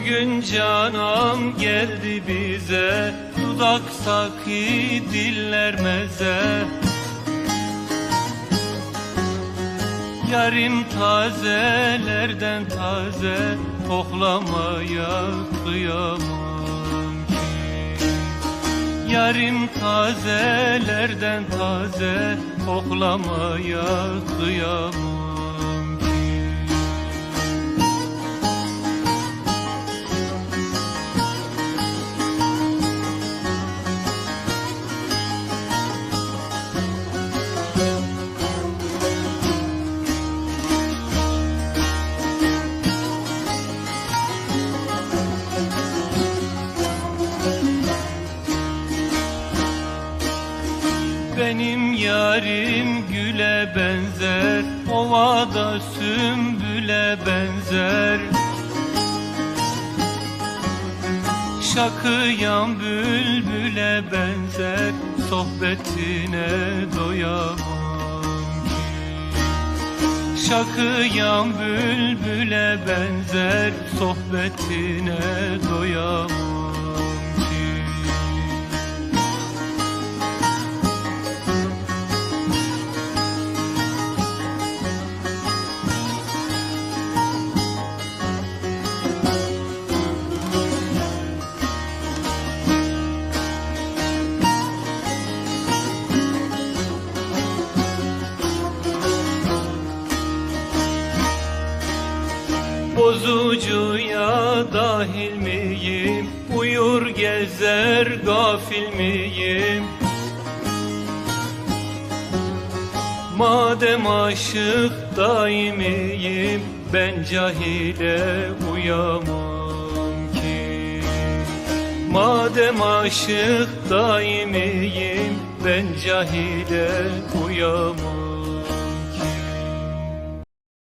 Bugün canım geldi bize Dudak saki diller meze. Yarim tazelerden taze Koklamaya kıyamam ki. Yarim tazelerden taze Koklamaya kıyamam Benim yarim güle benzer Ovada sümbüle benzer. Şakıyan bülbüle benzer Sohbetine doyamam Şakıyan bülbüle benzer Sohbetine doyamam Bozucuya dahil miyim? Uyur gezer gafil miyim? Madem aşık daimiyim Ben cahile uyamam ki Madem aşık daimiyim Ben cahile uyamam